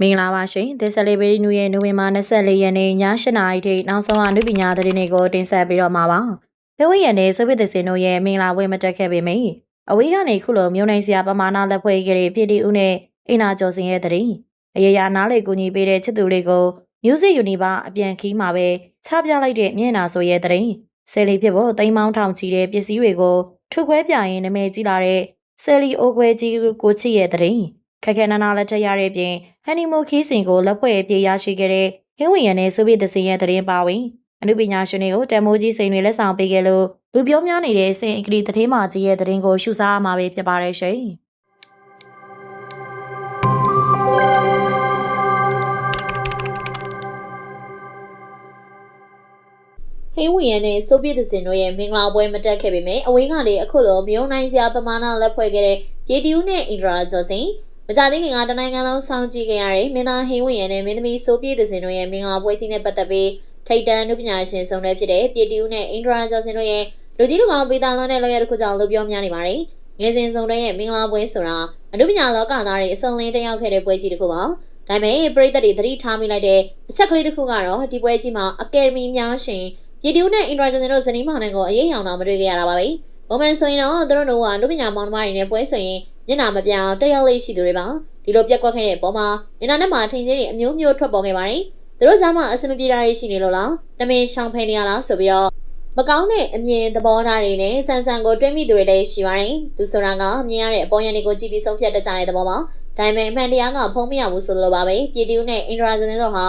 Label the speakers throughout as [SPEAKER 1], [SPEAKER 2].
[SPEAKER 1] မင်္ဂလာပါရှင် The Celebrity New Year နိုဝင်ဘာ24ရက်နေ့ည8:00နာရီထိနောက်ဆုံးအနုပညာသတင်းတွေကိုတင်ဆက်ပေးတော့မှာပါ။ဘဝရန်နဲ့ဆိုဗီယက်သစ်တို့ရဲ့မင်္ဂလာပွဲမတက်ခဲ့ပေမယ့်အဝေးကနေခုလိုမျိုးနိုင်စရာပမာဏလက်ဖွဲ့ခဲ့တဲ့ပြည်တီဦးနဲ့အိနာကျော်စင်ရဲ့သတင်းအရေးရနားလေကူညီပေးတဲ့ချစ်သူတွေကို Music Universe အပြန်ခီးမှာပဲချပြလိုက်တဲ့မျက်နှာဆိုရဲ့သတင်းဆယ်လီဖြစ်ဖို့တိမ်မောင်းထောင်ချီတဲ့ပစ္စည်းတွေကိုထုခွဲပြရင်နာမည်ကြီးလာတဲ့ဆယ်လီအိုခွဲကြီးကိုချစ်ရဲ့သတင်း ခက်ခဲနာနာလက်ထက်ရတဲ့ပြင်ဟန်နီမူခီးစင်ကိုလက်ဖွဲ့အပြည့်ရရှိခဲ့တဲ့ဟင်းဝင်ရနဲ့ဆိုဗီယက်သစ်ရဲ့သတင်းပါဝင်အနုပညာရှင်တွေကိုတမိုးကြီးစိန်တွေလက်ဆောင်ပေးခဲ့လို့လူပြောများနေတဲ့စင်အကရီသတင်းမာကြီးရဲ့သတင်းကိုရှုစားရမှာပဲဖြစ်ပါတယ်ရှင်။
[SPEAKER 2] ဟင်းဝင်ရနဲ့ဆိုဗီယက်တစ်စင်တို့ရဲ့မင်္ဂလာပွဲမတက်ခဲ့ပေမဲ့အဝင်းကနေအခုလိုမြုံနိုင်စရာပမာဏလက်ဖွဲ့ခဲ့တဲ့ရေတီဦးနဲ့အင်ဒရာဂျော်စင် မကြသေးခင်ကတနိုင်ငံလုံးစောင့်ကြည့်ခဲ့ရတဲ့မင်းသားဟင်းဝင်ရနဲ့မင်းသမီးဆိုဗီယက်တစ်စင်တို့ရဲ့မင်္ဂလာပွဲကြီးနဲ့ပတ်သက်ပြီးထိတ်တန့်နုပညာရှင်ဆောင်တဲ့ဖြစ်တဲ့ပြေတီဦးနဲ့အင်ဒရာဂျော်စင်တို့ရဲ့လူကြီးလူကောင်ပေးသားလွန်တဲ့လောက်ရတစ်ခုကြောင့်လူပြောများနေပါတယ်ငယ်စဉ်ဆောင်တဲ့ရဲ့မင်္ဂလာပွဲဆိုတာအနုပညာလောကသားတွေအစုံလင်းတက်ရောက်ခဲ့တဲ့ပွဲကြီးတစ်ခုပါဒါပေမဲ့ပရိသတ်တွေသတိထားမိလိုက်တဲ့အချက်ကလေးတစ်ခုကတော့ဒီပွဲကြီးမှာအကယ်ဒမီများရှင်ပြည်တူးနဲ့အင်ဒရာဂျန်တို့ဇနီးမောင်နှံကိုအရေးရောင်တော့မတွေ့ကြရတာပါပဲ။ဘုံမှန်ဆိုရင်တော့သူတို့တို့ကလူပညာမောင်နှမတွေနဲ့ပွဲဆိုရင် မျက်နှာမပြောင်တက်ရောက်လေးရှိသူတွေပါ။ဒီလိုပြက်ကွက်ခဲ့တဲ့ပုံမှာမျက်နှာနဲ့မှထင်ချင်းတွေအမျိုးမျိုးထွက်ပေါ်ခဲ့ပါတယ်။သူတို့ကြားမှာအစမပြေတာတွေရှိနေလို့လား။တမင်ရှောင်ဖယ်နေရလားဆိုပြီးတော့မကောင်းတဲ့အမြင်သဘောထားတွေနဲ့ဆန်ဆန်ကိုတွဲမိသူတွေလည်းရှိပါတယ်။သူဆိုတာကမြင်ရတဲ့အပေါ်ယံတွေကိုကြည့်ပြီးဆုံးဖြတ်တတ်ကြတဲ့သဘောပါ။ဒါပေမဲ့အမှန်တရားကဖုံးမရဘူးဆိုလိုပါပဲ။ပြည်တူးနဲ့အင်ဒရာဂျန်တို့ဟာ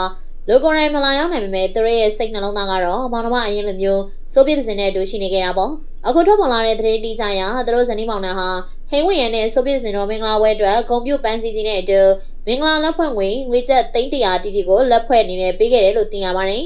[SPEAKER 2] လူကိုယ်တိုင်မလာရောက်နိုင်ပေမဲ့သူတို့ရဲ့စိတ်နှလုံးသားကတော့မောင်နှမအရင်လိုမျိုးစိုးပြည့်စင်တဲ့အတူရှိနေကြတာပေါ့ အခုထွက်ပေါ်လာတဲ့သတင်းတိကျရသူတို့ဇနီးမောင်နှံဟာဟိန်ဝင်ရနဲ့စိုးပြည့်စင်တို့မင်္ဂလာပွဲအတွက်ဂုံပြုတ်ပန်းစည်းကြီးနဲ့အတူမင်္ဂလာလက်ဖွဲ့ငွေငွေကျပ်300တီတီကိုလက်ဖွဲ့အနေနဲ့ပေးခဲ့တယ်လို့သိရပါတယ်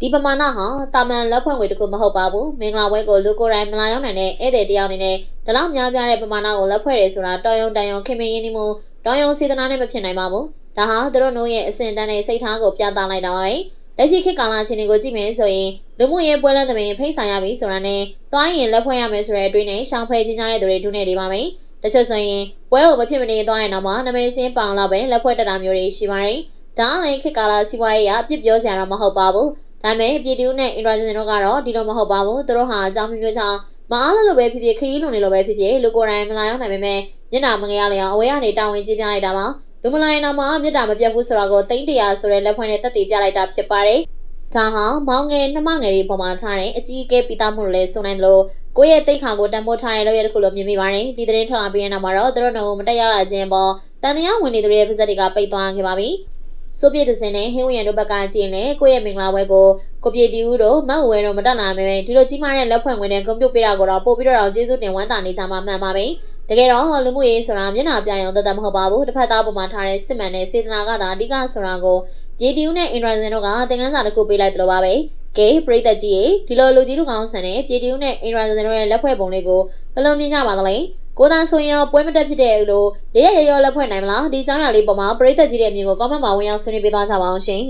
[SPEAKER 2] ဒီပမာဏဟာတာမန်လက်ဖွဲ့ငွေတခုမဟုတ်ပါဘူးမင်္ဂလာပွဲကိုလူကိုယ်တိုင်မလာရောက်နိုင်တဲ့ဧည့်သည်တယောက်အနေနဲ့ဒီလောက်များပြားတဲ့ပမာဏကိုလက်ဖွဲ့ရဲဆိုတာတော်ရုံတန်ရုံခင်မင်းရင်းနှီးမှုတော်ရုံစေတနာနဲ့မဖြစ်နိုင်ပါဘူးဒါဟာသူတို့နှုတ်ရဲ့အစင်တန်းတဲ့စိတ်ထားကိုပြသလိုက်တာပါပဲ လက်ရှိခေတ်ကာလအခြေအနေကိုကြည့်မယ်ဆိုရင်လူမှုရေးပွဲလမ်းသမင်ဖိတ်ဆိုင်ရပြီဆိုတာနဲ့တွိုင်းရင်လက်ဖွဲ့ရမယ်ဆိုတဲ့အတွေ့နဲ့ရှောင်ဖယ်ချင်းကြတဲ့သူတွေဒုနေနေပါမယ်တချို့ဆိုရင်ပွဲကိုမဖြစ်မနေသွားရင်တော့မှနမိတ်စင်းပောင်လောက်ပဲလက်ဖွဲ့တက်တာမျိုးတွေရှိပါတယ်ဒါလည်းခေတ်ကာလစီးပွားရေးအပြစ်ပြောစရာတော့မဟုတ်ပါဘူးဒါပေမဲ့ပြည်သူနဲ့အင်ဒရာဂျန်တို့ကတော့ဒီလိုမဟုတ်ပါဘူးသူတို့ဟာအကြောင်းမျိုးကြောင့်မအားလို့လိုပဲဖြစ်ဖြစ်ခရီးလုံနေလိုပဲဖြစ်ဖြစ်လူကိုယ်တိုင်မလာရောက်နိုင်ပေမဲ့မျက်နှာမငယ်ရလေအောင်အဝေးကနေတာဝန်ကြီးပြလိုက်တာပါ လူမလိုင်းနာမှာမြစ်တာမပြတ်ဘူးဆိုတာကိုတိမ့်တရာဆိုတဲ့လက်ဖွင့်နဲ့တက်တည်ပြလိုက်တာဖြစ်ပါတယ်။ဒါဟာမောင်ငယ်နှမငယ်တွေပေါ်မှာထားတဲ့အကြီးအကဲပိသားမှုတွေလည်းစုံနိုင်တယ်လို့ကိုယ့်ရဲ့တိတ်ခါကိုတန်ဖိုးထားတဲ့လောက်ရတဲ့ခုလိုမြင်မိပါတယ်။ဒီသတင်းထွက်လာပြီးတဲ့နောက်မှာတော့သူတို့နှုတ်မတက်ရခြင်းပေါ်တန်တရားဝင်နေသူတွေရဲ့ပါဇက်တွေကပိတ်သွားခဲ့ပါပြီ။ဆိုဗီယက်တစ်စင်နဲ့ဟင်းဝင်ရတို့ဘက်ကကြည့်ရင်ကိုယ့်ရဲ့မင်္ဂလာပွဲကိုကိုပြေတီဦးတို့မတ်ဝဲတို့မတက်လာမယ်ဒီလိုကြီးမားတဲ့လက်ဖွင့်ဝင်တဲ့ကွန်ပျူတာပေးတာကိုတော့ပို့ပြီးတော့ကျေးဇူးတင်ဝမ်းသာနေကြမှာမှန်ပါပဲ။ တကယ်တော့လူမှုရေးဆိုတာမျက်နှာပြရုံတသက်မဟုတ်ပါဘူးတစ်ဖက်သားပေါ်မှာထားတဲ့စစ်မှန်တဲ့စေတနာကသာအဓိကဆိုတာကိုပြည်တီဦးနဲ့အင်ဒရာဇန်တို့ကသင်ခန်းစာတစ်ခုပေးလိုက်တယ်လို့ပါပဲကဲပရိသတ်ကြီးရေဒီလိုလူကြီးလူကောင်းဆန်တဲ့ပြည်တီဦးနဲ့အင်ဒရာဇန်တို့ရဲ့လက်ဖွဲ့ပုံလေးကိုဘယ်လိုမြင်ကြပါသလဲကိုသားဆိုရင်ရောပွဲမတက်ဖြစ်တဲ့လို့ရရရရလက်ဖွဲ့နိုင်မလားဒီအကြောင်းအရာလေးပေါ်မှာပရိသတ်ကြီးရဲ့အမြင်ကို comment မှာဝင်ရောက်ဆွေးနွေးပေးသွားကြပါအောင်ရှင်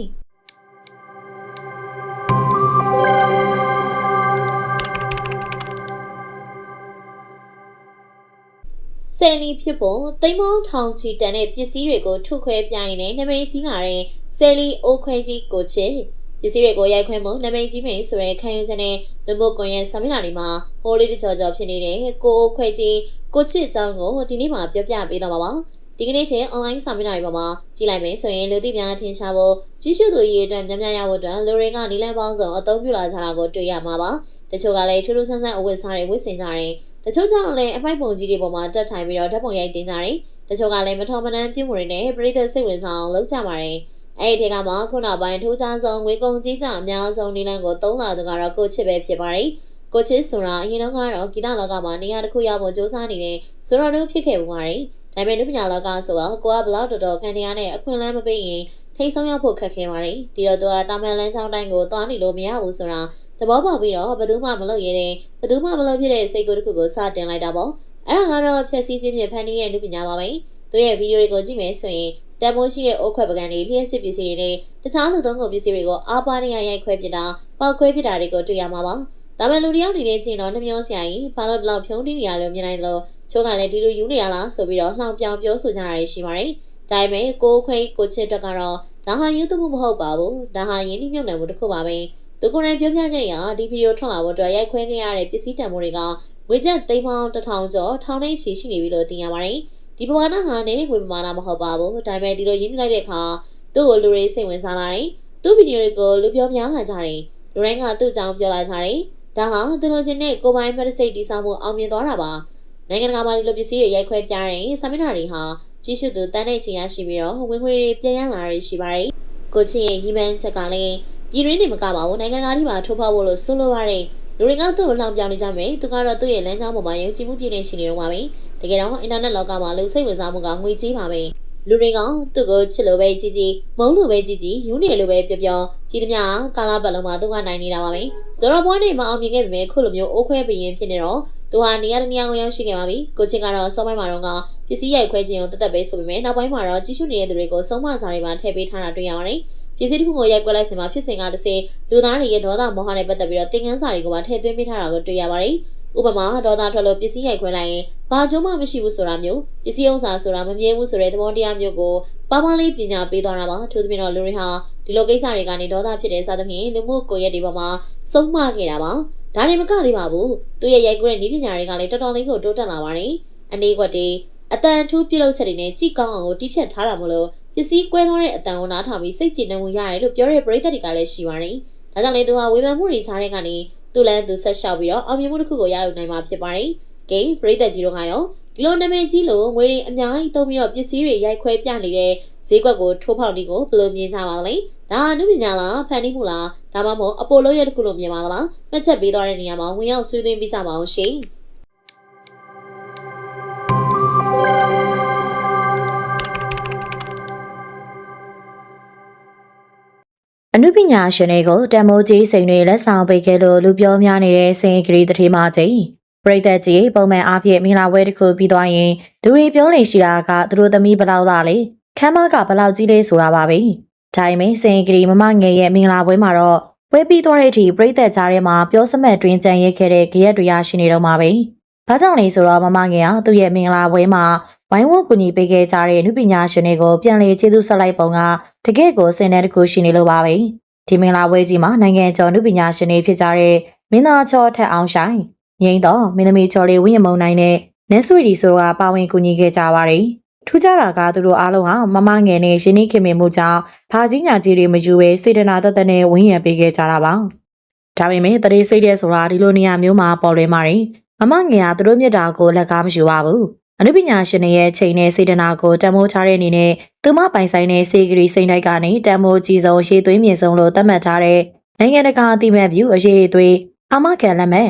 [SPEAKER 2] ဆယ်လီဖြစ်ဖို့တိမ်မောင်းထောင်ချီတန်တဲ့ပစ္စည်းတွေကိုထုခွဲပြရင်လည်းနမိတ်ကြီးလာတဲ့ဆယ်လီအိုခွဲကြီးကိုချစ်ပစ္စည်းတွေကိုရိုက်ခွဲမှုနမိတ်ကြီးမိန်ဆိုတဲ့ခံယူချက်နဲ့လူမှုကွန်ရက်ဆာမီနာတွေမှာဟိုလေးတကြောကြောဖြစ်နေတဲ့ကိုအိုခွဲကြီးကိုချစ်အကြောင်းကိုဒီနေ့မှာပြောပြပေးတော့မှာပါဒီကနေ့ချင်း online ဆာမီနာတွေပေါ်မှာကြည့်လိုက်မယ်ဆိုရင်လူသိများထင်ရှားဖို့ကြီးစုသူရေးအတွက်များများရဖို့အတွက်လူတွေကနီလန်းပေါင်းစုံအသုံးပြုလာကြတာကိုတွေ့ရမှာပါတချို့ကလည်းထူးထူးဆန်းဆန်းအဝတ်စားတွေဝတ်ဆင်ကြတယ် တချို့ကြောင့်လည်းအဖိုက်ပုံကြီးတွေပေါ်မှာတက်ထိုင်ပြီးတော့ဓာတ်ပုံရိုက်တင်ကြတယ်။တချို့ကလည်းမထုံမနှမ်းပြုမှုတွေနဲ့ပြည်သက်စိတ်ဝင်စားအောင်လုပ်ကြပါတယ်။အဲ့ဒီထဲကမှခုနောက်ပိုင်းထိုးချဆုံးငွေကုန်ကြီးကြအများဆုံးနီလန်ကိုသုံးလာသူကတော့ကိုချစ်ပဲဖြစ်ပါတယ်။ကိုချစ်ဆိုတာအရင်တော့ကတော့ဂီတလောကမှာနေရာတစ်ခုရောက်ဖို့စူးစမ်းနေတဲ့ဆိုတော့တို့ဖြစ်ခဲ့ပုံပါတယ်။ဒါပေမဲ့လူပညာလောကဆိုတော့ကိုကဘလောက်တော်တော်ခံရတဲ့အခွင့်အလမ်းမပေးရင်ထိတ်ဆုံးရောက်ဖို့ခက်ခဲပါတယ်။ဒီတော့သူကတာမန်လန်းချောင်းတိုင်းကိုသွားနေလို့မရဘူးဆိုတာ သဘောပေါက်ပြီးတော့ဘယ်သူမှမလုပ်ရတဲ့ဘယ်သူမှမလုပ်ဖြစ်တဲ့စိတ်ကိုတစ်ခုကိုစတင်လိုက်တာပေါ့အဲ့ဒါကတော့ဖြည့်ဆည်းခြင်းဖြင့်ဖန်တီးတဲ့လူပညာပါပဲသူရဲ့ဗီဒီယိုတွေကိုကြည့်မယ်ဆိုရင်တန်မိုးရှိတဲ့အိုးခွက်ပကံတွေလျှက်စစ်ပစ္စည်းတွေနဲ့တခြားလူသုံးကုန်ပစ္စည်းတွေကိုအားပါးနေရရိုက်ခွဲပစ်တာပောက်ခွဲပစ်တာတွေကိုတွေ့ရမှာပါဒါပေမဲ့လူတယောက်နေတဲ့ချင်းတော့နှမျောစရာကြီးဘာလို့ဒီလောက်ဖြုံးတီးနေရလို့မြင်နိုင်လို့ချိုးကလည်းဒီလိုယူနေတာလားဆိုပြီးတော့လှောင်ပြောင်ပြောဆိုကြတာရှိပါတယ်ဒါပေမဲ့ကိုခွေကိုချစ်တက်ကတော့ဒါဟာယူတူမှုမဟုတ်ပါဘူးဒါဟာယင်းနှိမ့်မြုပ်နယ်မှုတစ်ခုပါပဲ သူကိုယ်တိုင်ပြောပြခဲ့ရာဒီဗီဒီယိုထွက်လာဖို့အတွက်ရိုက်ခွဲခဲ့ရတဲ့ပစ္စည်းတံမိုးတွေကငွေကျပ်သိန်းပေါင်းတစ်ထောင်ကျော်ထောင်နှိမ့်ချီရှိနေပြီလို့သိရပါတယ်ဒီပမာဏဟာနေနေငွေပမာဏမဟုတ်ပါဘူးဒါပေမဲ့ဒီလိုရင်းနှီးလိုက်တဲ့အခါသူ့ကိုလူတွေစိတ်ဝင်စားလာတယ်သူ့ဗီဒီယိုတွေကိုလူပြောများလာကြတယ်လူတိုင်းကသူ့အကြောင်းပြောလာကြတယ်ဒါဟာသူတို့ချင်းနဲ့ကိုပိုင်မက်ဒစိတ်တီဆောင်မှုအောင်မြင်သွားတာပါနိုင်ငံတကာမှာဒီလိုပစ္စည်းတွေရိုက်ခွဲပြတဲ့ဆာမီနာတွေဟာကြီးစုသူတန်းတဲ့ချင်ရရှိပြီးတော့ဝင်ငွေတွေပြန်ရလာရရှိပါတယ်ကိုချင်းရဲ့ဟီမန်ချက်ကလည်း ပြည်ရင်းနေမကပါဘူးနိုင်ငံသားတွေမှာထိုးဖောက်ဖို့လို့ဆိုလိုပါတယ်လူတွေကသူ့ကိုလှောင်ပြောင်းနေကြမယ်သူကတော့သူ့ရဲ့လမ်းကြောင်းပေါ်မှာယုံကြည်မှုပြည့်နေရှိနေတော့ပါပဲတကယ်တော့အင်တာနက်လောကမှာလူစိတ်ဝင်စားမှုကငွေကြီးပါပဲလူတွေကသူ့ကိုချစ်လို့ပဲကြီးကြီးမုန်းလို့ပဲကြီးကြီးယူနေလို့ပဲပြောပြောကြီးသမျှကာလာပတ်လုံးမှာသူကနိုင်နေတာပါပဲဆိုတော့ဘွားနေမအောင်မြင်ခဲ့ပေမဲ့ခုလိုမျိုးအိုးခွဲပရင်ဖြစ်နေတော့သူဟာနေရာတနေရာကိုရောက်ရှိခဲ့ပါပြီကိုချင်းကတော့စောပိုင်းမှာတော့ကပစ္စည်းရိုက်ခွဲခြင်းကိုတသက်ပဲဆိုပေမဲ့နောက်ပိုင်းမှာတော့ကြီးစုနေတဲ့သူတွေကိုစုံမစာတွေမှာထည့်ပေးထားတာတွေ့ရပါတယ် ပစ္စည်းတစ်ခုကိုရိုက်ကွက်လိုက်စင်မှာဖြစ်စဉ်ကတစ်စင်လူသားတွေရဲ့ဒေါသမောဟနဲ့ပတ်သက်ပြီးတော့သင်ခန်းစာတွေကိုပါထည့်သွင်းပေးထားတာကိုတွေ့ရပါတယ်ဥပမာဒေါသထွက်လို့ပစ္စည်းရိုက်ခွဲလိုက်ရင်ဘာကြုံမှမရှိဘူးဆိုတာမျိုးပစ္စည်းဥစ္စာဆိုတာမမြဲဘူးဆိုတဲ့သဘောတရားမျိုးကိုပါပါလေးပညာပေးသွားတာပါထို့သဖြင့်တော့လူတွေဟာဒီလိုကိစ္စတွေကနေဒေါသဖြစ်တဲ့စသဖြင့်လူမှုကိုယ်ရက်တွေပေါ်မှာစုံမခဲ့တာပါဒါတွေမကသေးပါဘူးသူရဲ့ရိုက်ကွက်တဲ့နည်းပညာတွေကလည်းတော်တော်လေးကိုတိုးတက်လာပါတယ်အနေကွက်တွေအတန်ထူးပြုလုပ်ချက်တွေနဲ့ကြည်ကောင်းအောင်ကိုတီးဖြတ်ထားတာမို့လို့ ပစ္စည်းကွဲသွားတဲ့အတန်ကိုနားထောင်ပြီးစိတ်ကြည်နှံမှုရတယ်လို့ပြောတဲ့ပရိသတ်တွေကလည်းရှိပါတယ်ဒါကြောင့်လေသူဟာဝေဖန်မှုတွေချားတဲ့ကနေသူ့လန်းသူဆက်လျှောက်ပြီးတော့အောင်မြင်မှုတစ်ခုကိုရယူနိုင်မှာဖြစ်ပါတယ်။ဂိမ်းပရိသတ်ကြီးတို့ကရောဒီလိုနာမည်ကြီးလို့ငွေတွေအများကြီးသုံးပြီးတော့ပစ္စည်းတွေရိုက်ခွဲပြနေတဲ့ဈေးကွက်ကိုထိုးဖောက်ဒီကိုဘယ်လိုမြင်ကြပါလဲ။ဒါအနုပညာလားဖန်တီးမှုလားဒါမှမဟုတ်အပိုလိုရဲ့တစ်ခုလို့မြင်ပါသလား။မှတ်ချက်ပေးသွားတဲ့နေရာမှာဝင်ရောက်ဆွေးနွေးပြကြပါအောင်ရှင်။
[SPEAKER 1] အနုပညာရှင်တွေကိုတန်မိုးကြီးစိန်တွေလက်ဆောင်ပေးခဲ့လို့လူပြောများနေတဲ့စင်ကလေးတစ်ထေးမှကြီးပရိသတ်ကြီးပုံမှန်အားဖြင့်မင်္ဂလာပွဲတစ်ခုပြီးသွားရင်လူတွေပြောနေရှိတာကသူတို့သမီးဘယ်လောက်သားလဲခမ်းမကဘယ်လောက်ကြီးလဲဆိုတာပါပဲဒါပေမဲ့စင်ကလေးမမငယ်ရဲ့မင်္ဂလာပွဲမှာတော့ပွဲပြီးသွားတဲ့အထိပရိသတ်ကြားထဲမှာပြောစမှတ်တွင်ကြံရဲခဲ့တဲ့ကြရက်တွေရရှိနေတော့မှာပဲဘာကြောင့်လဲဆိုတော့မမငယ်ကသူ့ရဲ့မင်္ဂလာပွဲမှာ ဝိုင်းဝန်းကူညီပေးခဲ့ကြတဲ့နုပညာရှင်တွေကိုပြန်လည်ကျေးဇူးဆက်လိုက်ပုံကတကယ့်ကိုစင်တဲ့တစ်ခုရှိနေလို့ပါပဲဒီမင်္ဂလာပွဲကြီးမှာနိုင်ငံကျော်နုပညာရှင်တွေဖြစ်ကြတဲ့မင်းသားချောထက်အောင်ဆိုင်ငိမ့်တော့မင်းသမီးချော်လေးဝင်းရမုံနိုင်နဲ့နက်ဆွေဒီဆိုတာပါဝင်ကူညီခဲ့ကြပါတယ်ထူးခြားတာကသူတို့အားလုံးဟာမမငယ်နဲ့ရှင်နေခင်မင်မှုကြောင့်ဘာကြီးညာကြီးတွေမယူဘဲစေတနာတသက်နဲ့ဝင်းရံပေးခဲ့ကြတာပါဒါပေမဲ့တရေစိတ်တဲ့ဆိုတာဒီလိုနေရာမျိုးမှာပေါ်လွင်ပါတယ်မမငယ်ကသူတို့မြတ်တာကိုလက်ကားမယူပါဘူး အနုပညာရှင်တွေရဲ့ချိန်နဲ့စေတနာကိုတံမိုးထားတဲ့အနေနဲ့သူမပိုင်ဆိုင်တဲ့စေဂရီစိန်တိုက်ကနေတံမိုးကြီးဆုံးရှေးသွင်းမြင့်ဆုံးလို့သတ်မှတ်ထားတဲ့နိုင်ငံတကာအတိမတ်ဗျူအရေးအသွေးအမခံလက်မဲ့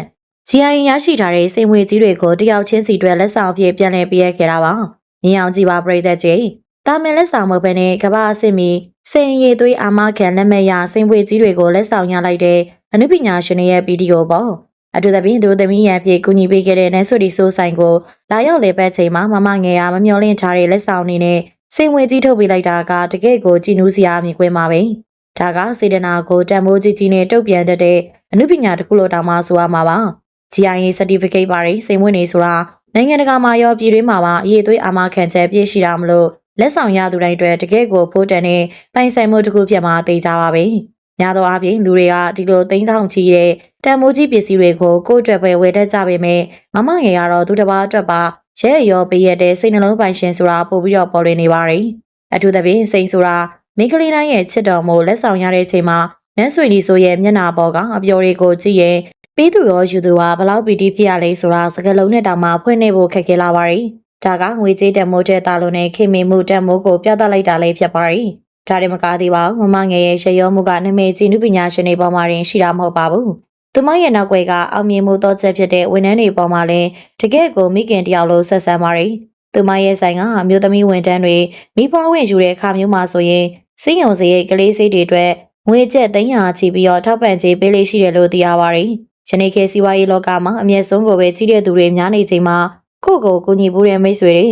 [SPEAKER 1] GIA ရရှိထားတဲ့စိန်ဝေကြီးတွေကိုတယောက်ချင်းစီတွေလက်ဆောင်အဖြစ်ပြန်လည်ပေးရခဲ့တာပါ။မြင်အောင်ကြည့်ပါပရိသတ်ကြီး။တာမင်လက်ဆောင်မဟုတ်ဘဲနဲ့ကမ္ဘာအဆင့်မီစိန်ရည်သွေးအမခံလက်မဲ့ရစိန်ဝေကြီးတွေကိုလက်ဆောင်ရလိုက်တဲ့အနုပညာရှင်တွေရဲ့ဗီဒီယိုပေါ့။ အတူတပင်းသူသမီးရန်ပြေကူညီပေးခဲ့တဲ့နက်ဆိုဒီဆိုဆိုင်ကိုလာရောက်လေပတ်ချိန်မှာမမငယ်ရမမျောလင့်ထားတဲ့လက်ဆောင်နေနဲ့စိန်ဝင်ကြီးထုတ်ပေးလိုက်တာကတကယ့်ကိုကြည်နူးစရာမြင်ကွင်းပါပဲ။ဒါကစေတနာကိုတန်ဖိုးကြီးကြီးနဲ့တုတ်ပြန်တတ်တဲ့အနုပညာတစ်ခုလို့တောင်မှဆိုရမှာပါ။ GIA certificate ပါရင်စိန်ဝင်နေဆိုတာနိုင်ငံတကာမှာရောပြည်တွင်းမှာပါအရေးသွေးအာမခံချက်ပြည့်ရှိတာမလို့လက်ဆောင်ရသူတိုင်းအတွက်တကယ့်ကိုဖိုးတန်တဲ့ပိုင်ဆိုင်မှုတစ်ခုဖြစ်မှာသိကြပါပဲ။ ညာတော့အပြင်လူတွေကဒီလိုသိန်းထောင်ချီတဲ့တန်မိုးကြီးပစ္စည်းတွေကိုကိုယ့်အတွက်ပဲဝယ်တတ်ကြပေမဲ့မမငယ်ကတော့သူတစ်ပါးအတွက်ပါရဲရောပေးရတဲ့စိတ်နှလုံးပိုင်ရှင်ဆိုတာပို့ပြီးတော့ပေါ်လွင်နေပါတယ်။အထူးသဖြင့်စိန်ဆိုတာမိန်းကလေးတိုင်းရဲ့ချစ်တော်မို့လက်ဆောင်ရတဲ့ချိန်မှာနန်းဆွေလီဆိုရဲ့မျက်နှာပေါ်ကအပျော်တွေကိုကြည့်ရင်ပေးသူရောယူသူဟာဘလောက်ပီတိဖြစ်ရလဲဆိုတာစကလုံးနဲ့တောင်မှဖွင့်နေဖို့ခက်ခဲလာပါတယ်။ဒါကငွေကြေးတန်မိုးတဲ့တာလုံးနဲ့ခင်မင်မှုတန်မိုးကိုပြသလိုက်တာလေးဖြစ်ပါတယ်။ ဒါတွေမကားသေးပါဘူးမမငယ်ရဲ့ရှရောမှုကနမေကြီးနုပညာရှင်တွေပေါ်မှာရင်ရှိတာမဟုတ်ပါဘူး။သူမရဲ့နောက်ွယ်ကအောင်မြင်မှုတော့ချက်ဖြစ်တဲ့ဝန်ထမ်းတွေပေါ်မှာလည်းတကယ့်ကိုမိခင်တယောက်လိုဆက်ဆံပါတယ်။သူမရဲ့ဆိုင်ကအမျိုးသမီးဝန်ထမ်းတွေမိဖွားဝင်ယူတဲ့အခါမျိုးမှာဆိုရင်စိတ်ယုံစေရဲ့ကလေးစိတ်တွေအတွက်ငွေကျပ်300ချီပြီးတော့ထောက်ပံ့ကြေးပေးလေးရှိတယ်လို့သိရပါတယ်။ယနေ့ခေတ်စီးပွားရေးလောကမှာအမျက်ဆုံးကိုပဲကြီးတဲ့သူတွေများနေချိန်မှာကိုယ့်ကိုကူညီဖို့တဲ့မိတ်ဆွေတွေ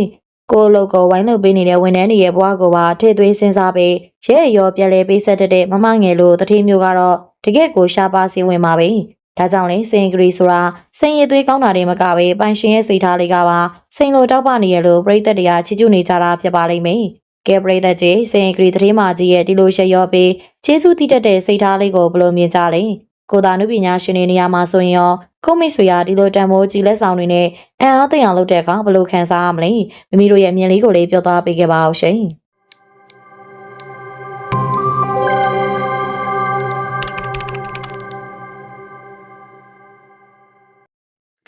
[SPEAKER 1] ကိုယ့်အလုပ်ကိုဝိုင်းလုပ်ပေးနေတဲ့ဝန်ထမ်းတွေရဲ့ဘဝကိုပါထည့်သွင်းစဉ်းစားပြီးရဲရောပြန်လဲပေးဆက်တဲ့မမငယ်လိုတတိမျိုးကတော့တကယ့်ကိုရှားပါစင်းဝင်ပါပဲ။ဒါကြောင့်လေစင်ဂရီဆိုတာစိန်ရည်သွေးကောင်းတာတွေမကပဲပိုင်ရှင်ရဲ့စိတ်ထားလေးကပါစိန်လိုတောက်ပနေရလို့ပြိသက်တရားချီကျူးနေကြတာဖြစ်ပါလိမ့်မယ်ကဲပရိသတ်ကြီးစင်ဂရီသတင်းမာကြီးရဲ့ဒီလိုရှက်ရောပြီးကျေးဇူးတည်တတ်တဲ့စိတ်ထားလေးကိုဘယ်လိုမြင်ကြလဲကိုသာနုပညာရှင်တွေနေရာမှာဆိုရင်ရောခုံးမိတ်ဆွေရာဒီလိုတန်မိုးကြီးလက်ဆောင်တွေနဲ့ အံ့အားသင့်အောင်လုပ်တဲ့အခါဘယ်လိုခံစားရမလဲမိမိတို့ရဲ့အမြင်လေးကိုလေးပြောသွားပေးခဲ့ပါအောင်ရှင်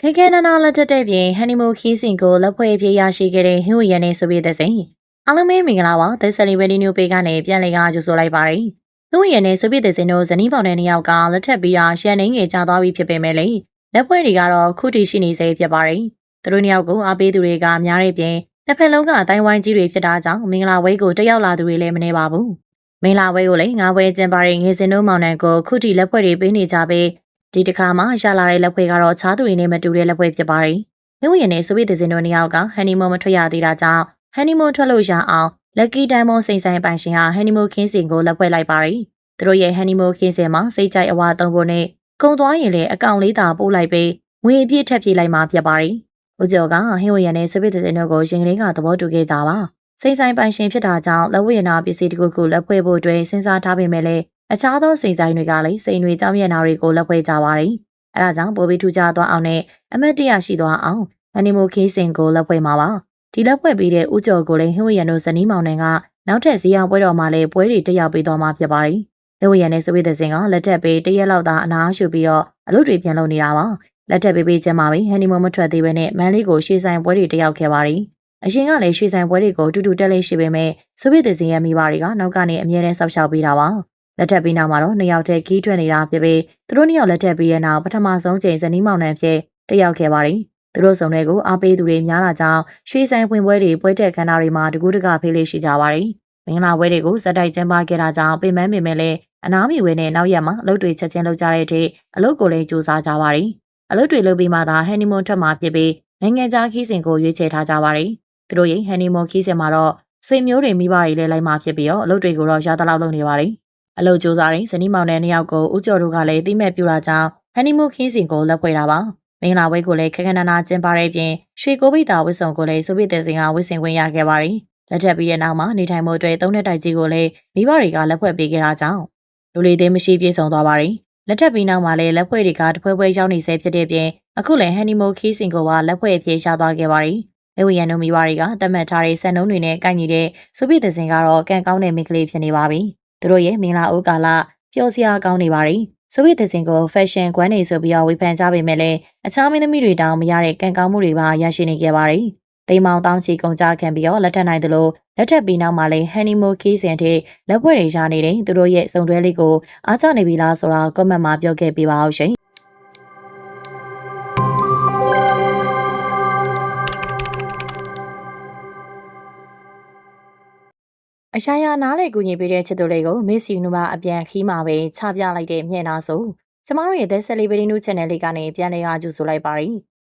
[SPEAKER 1] ခေခဲနနာလက်ထက်တဲ့ပြင်ဟန်နီမူခီးစင်ကိုလက်ဖွဲ့အဖြစ်ရရှိခဲ့တဲ့ဟင်းဝရန်နေဆိုပြီးတဲ့စိန်အားလုံးပဲမင်္ဂလာပါသက်ဆယ်လီဝယ်ဒီညိုပေကနေပြန်လည်ကကြိုဆိုလိုက်ပါတယ်ဟင်းဝရန်နေဆိုပြီးတဲ့စိန်တို့ဇနီးပေါင်တဲ့နှစ်ယောက်ကလက်ထက်ပြီးတာရှန်နေငယ်ကြသွားပြီဖြစ်ပေမဲ့လေလက်ဖွဲ့တွေကတော့ခုထိရှိနေစေဖြစ်ပါတယ် သူတို့နှစ်ယောက်ကိုအားပေးသူတွေကများတဲ့ပြင်တစ်ဖက်လုံးကအတိုင်းဝိုင်းကြီးတွေဖြစ်တာကြောင့်မင်္ဂလာဝဲကိုတက်ရောက်လာသူတွေလည်းမနေပါဘူးမင်္ဂလာဝဲကိုလည်းငါးဝဲကျင်းပါတဲ့ငေစင်တို့မောင်နှံကိုခုထိလက်ဖွဲ့တွေပေးနေကြပြီးဒီတစ်ခါမှရလာတဲ့လက်ဖွဲ့ကတော့ခြားသူတွေနဲ့မတူတဲ့လက်ဖွဲ့ဖြစ်ပါတယ်။မြဝင်နဲ့ဆိုဗီယက်စင်တို့နှစ်ယောက်ကဟန်နီမွန်မထွက်ရသေးတာကြောင့်ဟန်နီမွန်ထွက်လို့ရအောင်လက်ကီဒိုင်မွန်စိန်ဆိုင်ပိုင်ရှင်ဟာဟန်နီမွန်ခင်းစင်ကိုလက်ဖွဲ့လိုက်ပါတယ်။သူတို့ရဲ့ဟန်နီမွန်ခင်းစင်မှာစိတ်ကြိုက်အဝါသုံးဖို့နဲ့ကုံသွားရင်လည်းအကောင့်လေးသာပို့လိုက်ပြီးငွေအပြည့်ထပ်ပြေးလိုက်မှဖြစ်ပါတယ်။ ဦးကျော်ကဟင်းဝရနဲ့ဆိုဗီယက်စင်တို့ကိုရင်ကလေးကသဘောတူခဲ့တာပါ။စိန်ဆိုင်ပိုင်ရှင်ဖြစ်တာကြောင့်လက်ဝဲနာပစ္စည်းတခုခုလက်ဖွဲ့ဖို့အတွက်စဉ်းစားထားပေမဲ့လည်းအခြားသောစိန်ဆိုင်တွေကလည်းစိန်တွေကြောင်းမျက်နှာတွေကိုလက်ဖွဲ့ကြပါတယ်။အဲဒါကြောင့်ပိုပြီးထူးခြားသွားအောင်နဲ့အမတ်တရရှိသွားအောင်ဟန်နီမူခီးစင်ကိုလက်ဖွဲ့မှာပါ။ဒီလက်ဖွဲ့ပြီးတဲ့ဦးကျော်ကိုလည်းဟင်းဝရန်တို့ဇနီးမောင်နှံကနောက်ထပ်ဇီအောင်ပွဲတော်မှာလည်းပွဲတွေတက်ရောက်ပေးသွားမှာဖြစ်ပါတယ်။ဟင်းဝရန်နဲ့စဝိသစင်ကလက်ထက်ပေးတရက်လောက်သာအနားရှုပြီးတော့အလုပ်တွေပြန်လုပ်နေတာပါ။ လက်ထက်ပေးပေးချင်းမှာပဲဟန်နီမူမထွက်သေးဘဲနဲ့မန်လေးကိုရွှေဆိုင်ပွဲတွေတက်ရောက်ခဲ့ပါတယ်။အရှင်ကလည်းရွှေဆိုင်ပွဲတွေကိုတူတူတက်လေးရှိပေမဲ့စဝိသစင်ရဲ့မိဘတွေကနောက်ကနေအမြဲတမ်းဆောက်ရှောက်ပေးတာပါ။လက်ထပ်ပြီးနောက်မှာတော့နှစ်ယောက်တည်းခီးထွက်နေတာဖြစ်ပြီးသူတို့နှစ်ယောက်လက်ထပ်ပြီးရဲ့နောက်ပထမဆုံးချိန်ဇနီးမောင်နှံဖြစ်တက်ရောက်ခဲ့ပါတယ်။သူတို့စုံတွေကိုအားပေးသူတွေများလာကြောင်းရွှေဆိုင်ဖွင့်ပွဲတွေပွဲတက်ခန်းနာတွေမှာတကူးတကဖေးလေးရှိကြပါတယ်။မင်္ဂလာပွဲတွေကိုဇက်တိုက်ကျင်းပခဲ့တာကြောင့်ပြင်ပန်းပင်မဲ့လည်းအနားမီဝဲနဲ့နောက်ရက်မှာအလုပ်တွေချက်ချင်းလုပ်ကြတဲ့အထိအလုပ်ကိုလည်းစူးစမ်းကြပါတယ်။ အလုပ်တွေလုပ်ပြီးမှသာဟန်နီမွန်ထွက်မှာဖြစ်ပြီးနိုင်ငံခြားခီးစဉ်ကိုရွေးချယ်ထားကြပါတယ်။သူတို့ရဲ့ဟန်နီမွန်ခီးစဉ်မှာတော့ဆွေမျိုးတွေမိဘတွေလည်းလိုက်မှာဖြစ်ပြီးတော့အလုပ်တွေကိုတော့ရသလောက်လုပ်နေပါတယ်။အလုပ်ကြိုးစားတဲ့ဇနီးမောင်နဲ့နှစ်ယောက်ကိုဦးကျော်တို့ကလည်းတိမဲ့ပြူတာကြောင့်ဟန်နီမူခင်းစင်ကိုလက်ဖွဲ့တာပါမင်္ဂလာပွဲကိုလည်းခက်ခက်နာနာကျင်းပတဲ့ပြင်ရွှေကိုပိတာဝစ်စုံကိုလည်းဆိုဗီတဲ့စင်ကဝစ်စင်ခွင့်ရခဲ့ပါတယ်လက်ထပ်ပြီးတဲ့နောက်မှာနေထိုင်မှုအတွက်သုံးနှစ်တိုက်ကြီးကိုလည်းမိဘတွေကလက်ဖွဲ့ပေးခဲ့တာကြောင့်လူလေးသိမ်းမရှိပြေဆုံးသွားပါတယ် လက်ထပ်ပြီးနောက်မှာလည်းလက်ဖွဲ့တွေကတပွဲပွဲရောက်နေဆဲဖြစ်တဲ့ပြင်အခုလည်းဟန်နီမိုခီးစင်ကိုပါလက်ဖွဲ့အဖြစ်ရှားသွားခဲ့ပါတယ်။အဝီယန်တို့မိဘတွေကတတ်မှတ်ထားတဲ့စံနှုန်းတွေနဲ့ကိုက်ညီတဲ့ဆိုဗီတဲ့စင်ကတော့ကံကောင်းတဲ့မိန်းကလေးဖြစ်နေပါပြီ။သူတို့ရဲ့မင်္ဂလာအိုးကာလပျော်စရာကောင်းနေပါတယ်။ဆိုဗီတဲ့စင်ကို fashion ကွမ်းနေဆိုပြီးတော့ဝေဖန်ကြပေမဲ့လည်းအခြားမင်းသမီးတွေတောင်မရတဲ့ကံကောင်းမှုတွေပါရရှိနေခဲ့ပါတယ်။ တိမ်မောင်တောင်းချီကုန်ကြခံပြီးတော့လက်ထပ်နိုင်သလိုလက်ထပ်ပြီးနောက်မှာလည်း honeymoon ခီးစဉ်ထိလက်ပွဲတွေရနေတဲ့သူတို့ရဲ့စုံတွဲလေးကိုအားကျနေပြီလားဆိုတာ comment မှာပြောခဲ့ပေးပါအောင်ရှင်အရှာယာနားလေကူညီပေးတဲ့ချစ်သူလေးကို Miss Unuma အပြန်ခီးမှာပဲချပြလိုက်တဲ့မျက်နှာဆိုကျမတို့ရဲ့ The Celebrity News Channel လေးကနေပြန်လည်အားကျဆိုလိုက်ပါရီ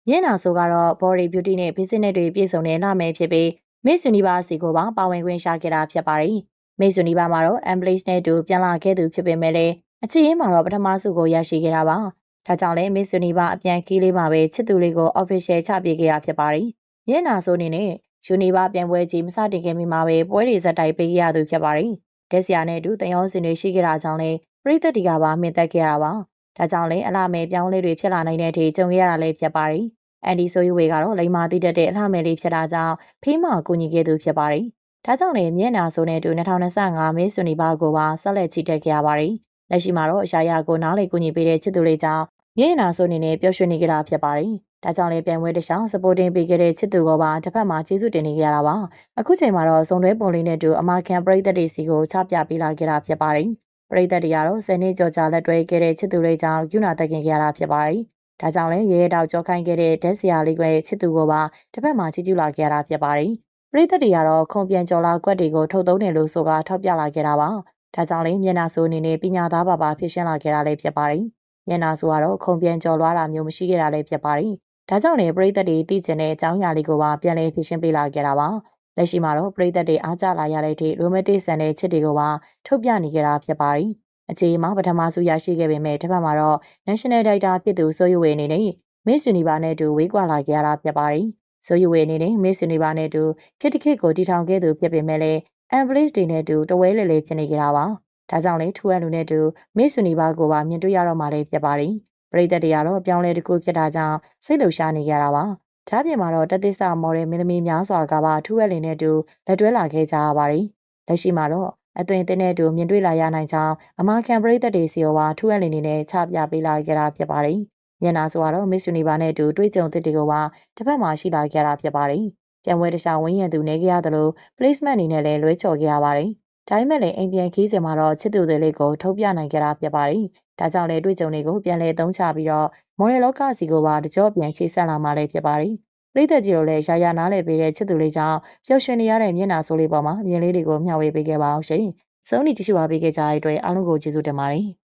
[SPEAKER 1] မျက်နှာဆိုကတော့ body beauty နဲ့ business တွေပြည့်စုံတဲ့နာမည်ဖြစ်ပြီး Miss Universe ကိုပါပါဝင်ခွင့်ရခဲ့တာဖြစ်ပါတယ်။ Miss Universe မှာတော့ Embleach နဲ့တူပြန်လာခဲ့သူဖြစ်ပေမဲ့လည်းအချစ်ရေးမှာတော့ပထမဆုကိုရရှိခဲ့တာပါ။ဒါကြောင့်လည်း Miss Universe အပြန်ကီးလေးမှာပဲချစ်သူလေးကို official ချပေးခဲ့တာဖြစ်ပါတယ်။မျက်နှာဆိုအနေနဲ့ Universe ပြန်ပွဲကြီးမစတင်ခင်မှာပဲပွဲတွေဇက်တိုက်ပေးခဲ့ရသူဖြစ်ပါတယ်။ဒက်ဆီယာနဲ့အတူတယောစင်တွေရှိခဲ့တာကြောင့်လည်းပရိသတ်တီကပါမြင်သက်ခဲ့ရတာပါ။ဒါကြောင့်လည်းအလားမဲပြောင်းလဲတွေဖြစ်လာနိုင်တဲ့အထိကြုံခဲ့ရတာလည်းဖြစ်ပါတယ်။ အန်ဒီဆိုယူဝေကတော့လိမ္မာတိတက်တဲ့အလှမယ်လေးဖြစ်တာကြောင့်ဖေးမကူညီခဲ့သူဖြစ်ပါတယ်။ဒါကြောင့်လည်းမျက်နာဆိုတဲ့တူ2025မင်းစွန်နီဘာကိုပါဆက်လက်ချီတက်ခဲ့ရပါတယ်။လက်ရှိမှာတော့အရာရာကိုနားလေကူညီပေးတဲ့ချစ်သူလေးကြောင့်မျက်နာဆိုအနေနဲ့ပျော်ရွှင်နေကြတာဖြစ်ပါတယ်။ဒါကြောင့်လည်းပြန်ပွဲတစ်ချောင်း supporting ပေးခဲ့တဲ့ချစ်သူကပါတစ်ဖက်မှာကျေးဇူးတင်နေကြရတာပါ။အခုချိန်မှာတော့စုံတွဲပုံလေးနဲ့တူအမကန်ပရိသတ်တွေစီကိုချပြပေးလာခဲ့တာဖြစ်ပါတယ်။ပရိသတ်တွေကတော့10နှစ်ကျော်ကြာလက်တွဲခဲ့တဲ့ချစ်သူလေးကြောင့်ယူနာတက်ခင်ခဲ့ရတာဖြစ်ပါတယ်။ ဒါကြောင့်လည်းရဲရဲတောက်ကြောခိုင်းခဲ့တဲ့ဒက်ဆီယာလေးရဲ့ချစ်သူကိုပါတစ်ဖက်မှာချီးကျူးလာခဲ့ရတာဖြစ်ပါတယ်။ပရိသတ်တွေကတော့ခုံပြန်ကျော်လာကွက်တွေကိုထုတ်သုံးတယ်လို့ဆိုတာထောက်ပြလာခဲ့တာပါ။ဒါကြောင့်လည်းမျက်နှာဆိုးအနေနဲ့ပညာသားပါပါဖြစ်ရှင်းလာခဲ့တာလည်းဖြစ်ပါတယ်။မျက်နှာဆိုးကတော့ခုံပြန်ကျော်လွှားတာမျိုးမရှိခဲ့တာလည်းဖြစ်ပါတယ်။ဒါကြောင့်လည်းပရိသတ်တွေသိကျင်တဲ့အကြောင်းအရာလေးကိုပါပြန်လည်ဖြစ်ရှင်းပေးလာခဲ့တာပါ။လက်ရှိမှာတော့ပရိသတ်တွေအားကျလာရတဲ့အထိ romantic ဆန်တဲ့ချစ်တွေကိုပါထုတ်ပြနေကြတာဖြစ်ပါတယ်။ အခြေအမပထမဆုရရှိခဲ့ပေမဲ့တစ်ဖက်မှာတော့ National Director ဖြစ်သူဆိုယူဝေအနေနဲ့ Miss Universe နဲ့တူဝေးကွာလာခဲ့ရတာဖြစ်ပါတယ်။ဆိုယူဝေအနေနဲ့ Miss Universe နဲ့တူခစ်တခစ်ကိုတည်ထောင်ခဲ့သူဖြစ်ပေမဲ့လည်း Ambulance တွေနဲ့အတူတဝဲလေလေဖြစ်နေကြတာပါ။ဒါကြောင့်လေထူအပ်လူနဲ့အတူ Miss Universe ကိုပါမြင်တွေ့ရတော့မှလည်းဖြစ်ပါတယ်။ပရိသတ်တွေကတော့ပြောင်းလဲတစ်ခုဖြစ်တာကြောင့်စိတ်လှုပ်ရှားနေကြတာပါ။ဒါပြင်မှာတော့တသစ္စာမော်ဒယ်မင်းသမီးများစွာကပါထူအပ်လင်နဲ့အတူလက်တွဲလာခဲ့ကြရပါတယ်။လက်ရှိမှာတော့ အသွင်အသင်းနဲ့အတူမြင်တွေ့လာရနိုင်ကြောင်းအမကန်ပရိသတ်တွေစီရောပါထူအပ်လင်နေနဲ့ချပြပေးလာခဲ့တာဖြစ်ပါတယ်။ညနာဆိုတော့ Miss Universe နဲ့အတူတွေ့ကြုံသစ်တွေကိုပါတစ်ဖက်မှာရှိလာခဲ့တာဖြစ်ပါတယ်။ပြန်ပွဲတခြားဝင်းရံသူနေကြရသလို placement အနေနဲ့လည်းလွဲချော်ခဲ့ရပါတယ်။ဒါပေမဲ့လည်းအိမ်ပြန်ခီးစင်မှာတော့ချစ်သူတွေလေးကိုထုတ်ပြနိုင်ကြတာဖြစ်ပါတယ်။ဒါကြောင့်လည်းတွေ့ကြုံတွေကိုပြန်လည်သုံးချပြီးတော့မော်ဒယ်လောကစီကိုပါတကြောပြန်ချိဆက်လာမှလည်းဖြစ်ပါတယ်။ ပြည်သက်ကြီးတို့လည်းရာရာနားလည်ပေးတဲ့ချစ်သူလေးကြောင့်ပျော်ရွှင်နေရတဲ့မျက်နှာဆိုးလေးပေါ်မှာမြင်လေးတွေကိုမျှဝေပေးခဲ့ပါအောင်ရှင်။စုံးနီကြည့်ရှုပါပေးခဲ့ကြတဲ့အတွက်အားလုံးကိုကျေးဇူးတင်ပါတယ်။